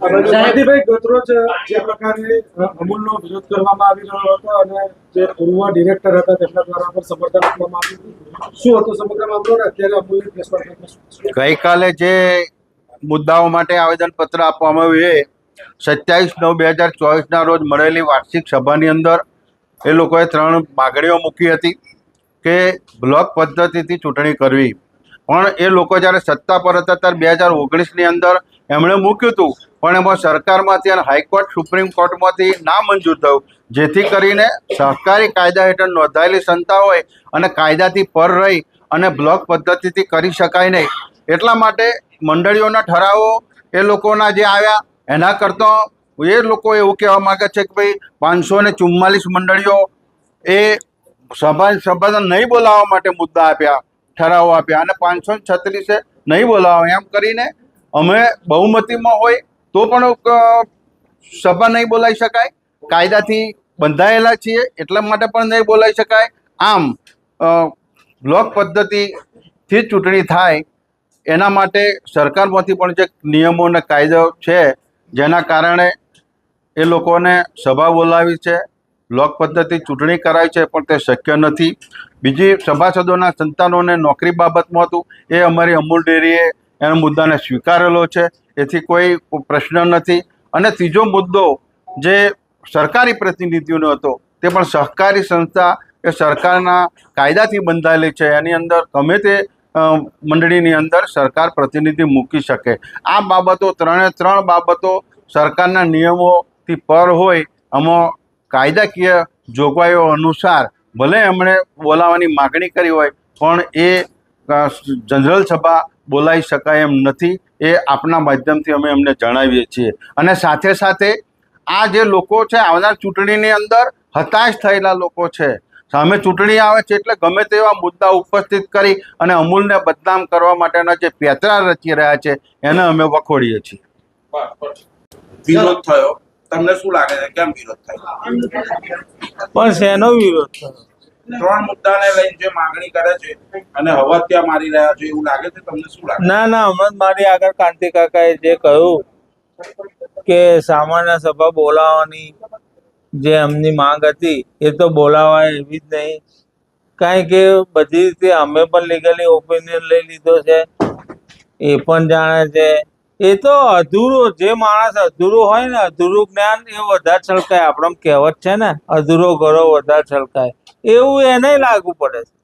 જયંતિભાઈ ગતરોજ જે પ્રકારે અમૂલનો વિરોધ કરવામાં આવી રહ્યો હતો અને જે પૂર્વ ડિરેક્ટર હતા તેમના દ્વારા પણ સમર્થન આપવામાં આવ્યું શું હતો સમગ્ર મામલો અને અત્યારે અમૂલની પ્રેસ કોન્ફરન્સમાં ગઈકાલે જે મુદ્દાઓ માટે આવેદનપત્ર આપવામાં આવ્યું એ સત્યાવીસ નવ બે હજાર ચોવીસના રોજ મળેલી વાર્ષિક સભાની અંદર એ લોકોએ ત્રણ માગણીઓ મૂકી હતી કે બ્લોક પદ્ધતિથી ચૂંટણી કરવી. પણ એ લોકો જ્યારે સત્તા પર હતા ત્યારે બે હજાર ઓગણીસની અંદર એમણે મૂક્યું હતું પણ એમાં સરકારમાંથી અને હાઈકોર્ટ, સુપ્રીમ કોર્ટમાંથી ના મંજૂર થયું. જેથી કરીને સહકારી કાયદા હેઠળ નોંધાયેલી સંસ્થા હોય અને કાયદાથી પર રહી અને બ્લોક પદ્ધતિથી કરી શકાય નહીં. એટલા માટે મંડળીઓના ઠરાવો એ લોકોના જે આવ્યા, એના કરતાં એ લોકો એવું કહેવા માગે છે કે ભાઈ, પાંચસો ને ચુમ્માલીસ મંડળીઓ એ સભા, સભાને નહીં બોલાવવા માટે મુદ્દા આપ્યા, ઠરાવો આપ્યા. અને પાંચસો ને છત્રીસે નહીં બોલાવવા. એમ કરીને અમે બહુમતીમાં હોય તો પણ સભા નહીં બોલાવી શકાય. કાયદાથી બંધાયેલા છીએ એટલા માટે પણ નહીં બોલાવી શકાય. આમ બ્લોક પદ્ધતિથી ચૂંટણી થાય એના માટે સરકારમાંથી પણ જે નિયમો અને કાયદો છે જેના કારણે એ લોકોને સભા બોલાવી છે, બ્લોક પદ્ધતિ ચૂંટણી કરાવી છે પણ તે શક્ય નથી. બીજી સભાસદોના સંતાનોને નોકરી બાબતમાં હતું. એ અમારી અમૂલ ડેરીએ એના મુદ્દાને સ્વીકારેલો છે. એથી કોઈ પ્રશ્ન નથી. અને ત્રીજો મુદ્દો જે સરકારી પ્રતિનિધિઓનો હતો, તે પણ સહકારી સંસ્થા એ સરકારના કાયદાથી બંધાયેલી છે. એની અંદર ગમે તે મંડળીની અંદર સરકાર પ્રતિનિધિ મૂકી શકે. આ બાબતો ત્રણે ત્રણ બાબતો સરકારના નિયમોથી પર હોય, આમાં કાયદાકીય જોગવાઈઓ અનુસાર ભલે એમણે બોલાવવાની માગણી કરી હોય, પણ એ જનરલ સભા બોલાવી શકાય એમ નથી. એ આપના માધ્યમથી અમે એમને જણાવીએ છીએ. અને સાથે સાથે આ જે લોકો છે આવનાર ચૂંટણીની અંદર હતાશ થયેલા લોકો છે. સામે ચૂંટણી આવે છે એટલે ગમે તેવા મુદ્દા ઉપસ્થિત કરી અને અમૂલને બદનામ કરવા માટેના જે પેતરા રચી રહ્યા છે એને અમે વખોડીએ છીએ. વિરોધ થયો. તમને શું લાગે છે? કેમ વિરોધ થયો? પણ શેનો વિરોધ થયો. ત્રણ મુદ્દાને લઈને જે માંગણી કરે છે અને હવત્યા મારી રહ્યા છે, એવું લાગે છે? તમને શું લાગે? ના ના, હમણાં મારી આગળ કાંતિ કાકાએ જે કહ્યું કે સામાન્ય સભા બોલાવવાની જે એમની માંગ હતી, એ તો બોલાવાય એવી જ નહીં. કારણ કે બધી રીતે અમે પણ લીગલી ઓપિનિયન લઈ લીધો છે, એ પણ જાણે છે. એ તો અધૂરું, જે માણસ અધૂરો હોય ને, અધૂરું જ્ઞાન એ વધારે છલકાય. આપણે કહેવત છે ને, અધૂરો ઘરો વધારે છલકાય. એવું એને લાગુ પડે. છે